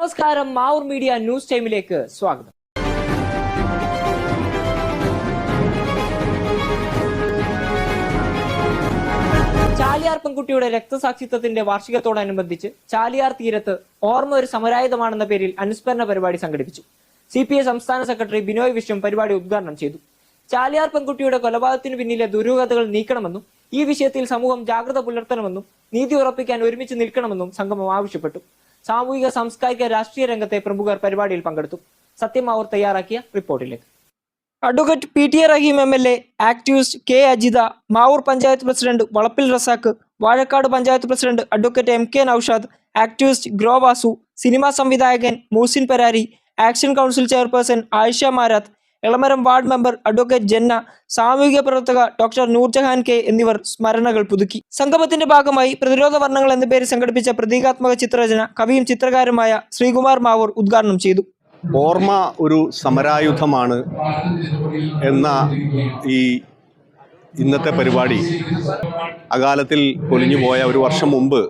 നമസ്കാരം Mavoor media news ടൈമിലേക്ക് സ്വാഗതം. ചാലിയാർ പെൺകുട്ടിയുടെ രക്തസാക്ഷിത്വത്തിന്റെ വാർഷികത്തോടനുബന്ധിച്ച് ചാലിയാർ തീരത്ത് ഓർമ്മ ഒരു സമരായുധമാണെന്ന പേരിൽ അനുസ്മരണ പരിപാടി സംഘടിപ്പിച്ചു. സി പി ഐ സംസ്ഥാന സെക്രട്ടറി ബിനോയ് വിശ്വം പരിപാടി ഉദ്ഘാടനം ചെയ്തു. ചാലിയാർ പെൺകുട്ടിയുടെ കൊലപാതകത്തിന് പിന്നിലെ ദുരൂഹതകൾ നീക്കണമെന്നും ഈ വിഷയത്തിൽ സമൂഹം ജാഗ്രത പുലർത്തണമെന്നും നീതി ഉറപ്പിക്കാൻ ഒരുമിച്ച് നിൽക്കണമെന്നും സംഗമം ആവശ്യപ്പെട്ടു. സാമൂഹിക സാംസ്കാരിക രാഷ്ട്രീയ രംഗത്തെ പ്രമുഖർ പരിപാടിയിൽ പങ്കെടുത്തു. സത്യം അവർ തയ്യാറാക്കിയ റിപ്പോർട്ടിലേക്ക്. Advocate P T A Rahim M L A activist K Ajitha Mavoor panchayat president Valappil Razak Vazhakkad panchayat president advocate M K Noushad activist Grow Vasu cinema സംവിധായകൻ Muhsin Parari action council chairperson Ayisha Marath Elamaram ward member advocate Janna സാമൂഹിക പ്രവർത്തക doctor Nurjahan K എന്നിവർ സ്മരണകൾ പുതുക്കി. സംഗമത്തിന്റെ ഭാഗമായി പ്രതിരോധ വർണങ്ങൾ എന്ന പേര് സംഘടിപ്പിച്ച പ്രതീകാത്മക ചിത്രരചന കവിയും ചിത്രകാരുമായ ശ്രീകുമാർ മാവൂർ ഉദ്ഘാടനം ചെയ്തു. ഓർമ്മ ഒരു സമരായുധമാണ് എന്ന ഈ ഇന്നത്തെ പരിപാടി. അകാലത്തിൽ പൊലിഞ്ഞു പോയ ഒരു വർഷം മുമ്പ്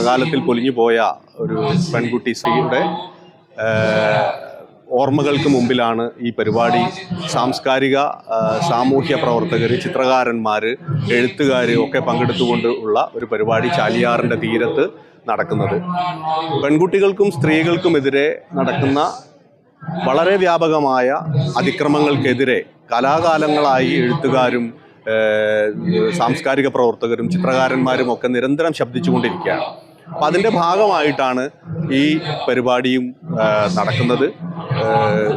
അകാലത്തിൽ പൊലിഞ്ഞു പോയ ഒരു പെൺകുട്ടി സ്ത്രീയുടെ ഓർമ്മകൾക്ക് മുമ്പിലാണ് ഈ പരിപാടി. സാംസ്കാരിക സാമൂഹ്യ പ്രവർത്തകർ ചിത്രകാരന്മാർ എഴുത്തുകാർ ഒക്കെ പങ്കെടുത്തുകൊണ്ട് ഉള്ള ഒരു പരിപാടി ചാലിയാറിന്റെ തീരത്ത് നടക്കുന്നത്. പെൺകുട്ടികൾക്കും സ്ത്രീകൾക്കുമെതിരെ നടക്കുന്ന വളരെ വ്യാപകമായ അതിക്രമങ്ങൾക്കെതിരെ കലാകാലങ്ങളായി എഴുത്തുകാരും സാംസ്കാരിക പ്രവർത്തകരും ചിത്രകാരന്മാരും ഒക്കെ നിരന്തരം ശബ്ദിച്ചുകൊണ്ടിരിക്കുകയാണ്. അപ്പം അതിന്റെ ഭാഗമായിട്ടാണ് ഈ പരിപാടിയും നടക്കുന്നത്.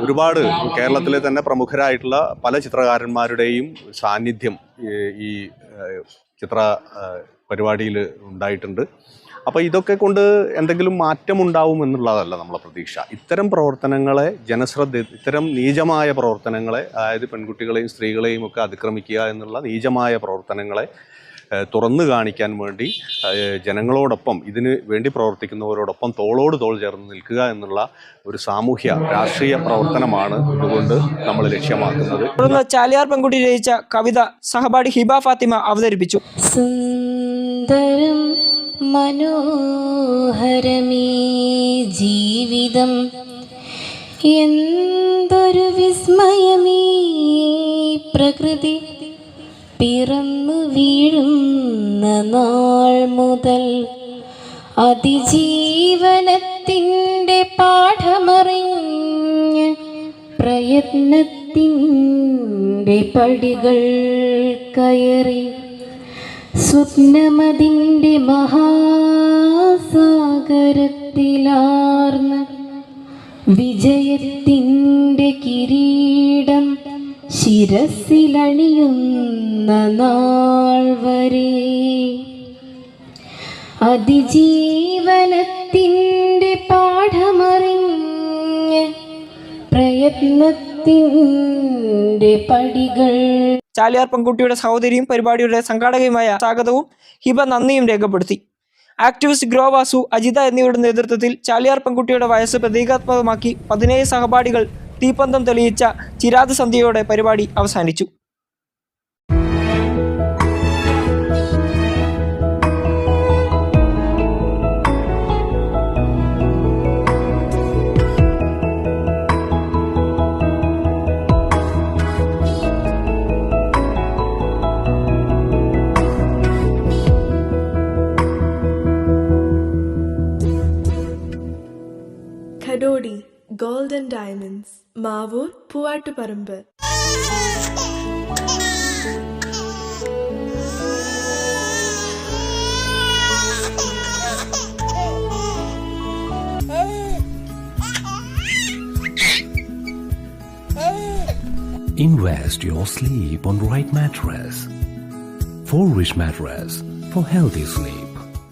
ഒരുപാട് കേരളത്തിലെ തന്നെ പ്രമുഖരായിട്ടുള്ള പല ചിത്രകാരന്മാരുടെയും സാന്നിധ്യം ഈ- ചിത്ര പരിപാടിയിൽ ഉണ്ടായിട്ടുണ്ട്. അപ്പോൾ ഇതൊക്കെ കൊണ്ട് എന്തെങ്കിലും മാറ്റം ഉണ്ടാവും എന്നുള്ളതല്ല നമ്മളെ പ്രതീക്ഷ. ഇത്തരം പ്രവർത്തനങ്ങളെ ജനശ്രദ്ധ ഇത്തരം നീചമായ പ്രവർത്തനങ്ങളെ അതായത് പെൺകുട്ടികളെയും സ്ത്രീകളെയും ഒക്കെ അതിക്രമിക്കുക എന്നുള്ള നീചമായ പ്രവർത്തനങ്ങളെ തുറന്നു കാണിക്കാൻ വേണ്ടി ജനങ്ങളോടൊപ്പം ഇതിന് വേണ്ടി പ്രവർത്തിക്കുന്നവരോടൊപ്പം തോളോട് തോൾ ചേർന്ന് നിൽക്കുക എന്നുള്ള ഒരു സാമൂഹ്യ രാഷ്ട്രീയ പ്രവർത്തനമാണ് ഇതുകൊണ്ട് നമ്മൾ ലക്ഷ്യമാക്കുന്നത്. തുടർന്ന് ചാലിയാർ പെൺകുട്ടി രചിച്ച കവിത സഹപാഠി ഹിബ ഫാത്തിമ അവതരിപ്പിച്ചു. സുന്ദരം മനോഹരമീ ജീവിതം. എന്തൊരു വിസ്മയമീ പ്രകൃതി പിറന്നു വീഴുന്ന നാൾ മുതൽ അതിജീവനത്തിന്റെ പാഠമറിഞ്ഞ് പ്രയത്നത്തിന്റെ പടികൾ കയറി സ്വപ്നമതിന്റെ മഹാസാഗരത്തിലാർന്ന് വിജയത്തിന്റെ ശിരസിലണിയുന്ന നാൾ വരെ അതിജീവനത്തിന്റെ പാഠമറിഞ്ഞ് പ്രയത്നത്തിന്റെ പടികൾ. ചാലിയാർ പെൺകുട്ടിയുടെ സഹോദരിയും പരിപാടിയുടെ സംഘാടകയുമായ സ്വാഗതവും ഹിബ നന്ദിയും രേഖപ്പെടുത്തി. ആക്ടിവിസ്റ്റ് ഗ്രോ വാസു അജിത എന്നിവരുടെ നേതൃത്വത്തിൽ ചാലിയാർ പെൺകുട്ടിയുടെ വയസ്സ് പ്രതീകാത്മകമാക്കി പതിനേഴ് സഹപാഠികൾ തീപ്പന്തം തെളിയിച്ച ചിരാത് സന്ധ്യയോടെ പരിപാടി അവസാനിച്ചു And Diamonds, Mavur, Invest your sleep on right mattress. Four rich mattress for healthy sleep.